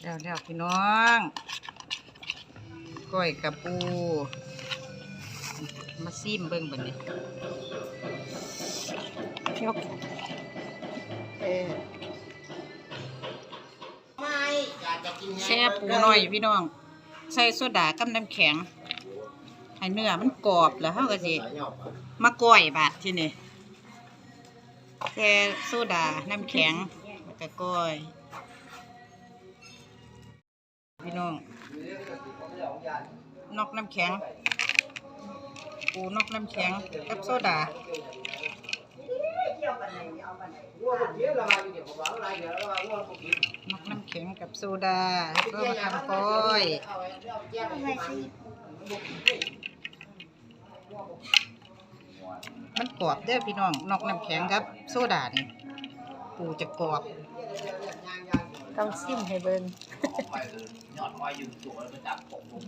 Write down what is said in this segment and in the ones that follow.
เดี๋ยวเดี๋ยวพี่น้องก้อยกับปู มาซิมเบิ่งบัดนี้ยกเออแช่ปูหน่อยพี่น้อง ใส่โซดากับน้ำแข็ง ให้เนื้อมันกรอบแล้วเฮาก็สิมาก้อยบาดที่นี่แช่โซดาน้ำแข็งแล้วก็ก้อย พี่น้องนอกน้ำแข็ง ปูนอกน้ำแข็งกับโซดานกน้ำแข็งกับโซดาก็มาทำก้อยมันกรอบเด้อพี่น้องนอกน้ำแข็งครับ โซดานี่ปูจะกรอบ ต้องซิมให้เบิ่งยอดคอยยืนตัวแล้วไปจับผมผม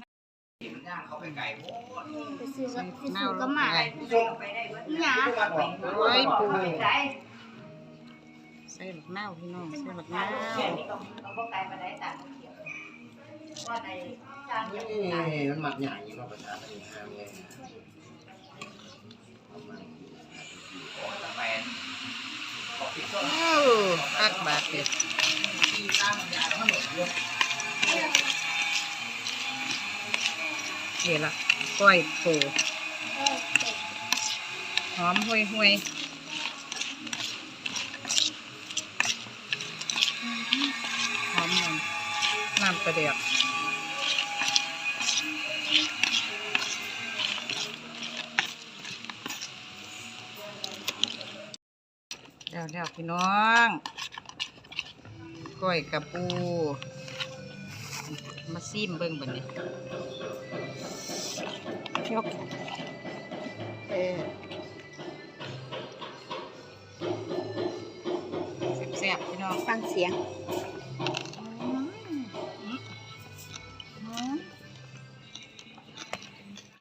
มันย่างเข้าไปไก่โอ้โหไปซื้อใส่กับเน่าลก็งมาไปหยาโอ้ยปูใส่ลูกเน่าพี่น้องใส่ลูกเน่านี่มันหมักใหญ่ยิ่งกว่าประชาชนห้ามเลยแฟนบอกติดต้นโอ้ปักบาดเด็ด ที่ตั้งยาทั้งหมดเลยเดี๋ยวละก้อยปูหอมห่วยห่วยหอมมันน้ำกระเดียกเดี๋ยวเดี๋ยวพี่น้อง ก้อยกับปู มาซิมเบิ่งบัดนี้ยกเออแซ่บๆพี่น้อง ฟังเสียงแ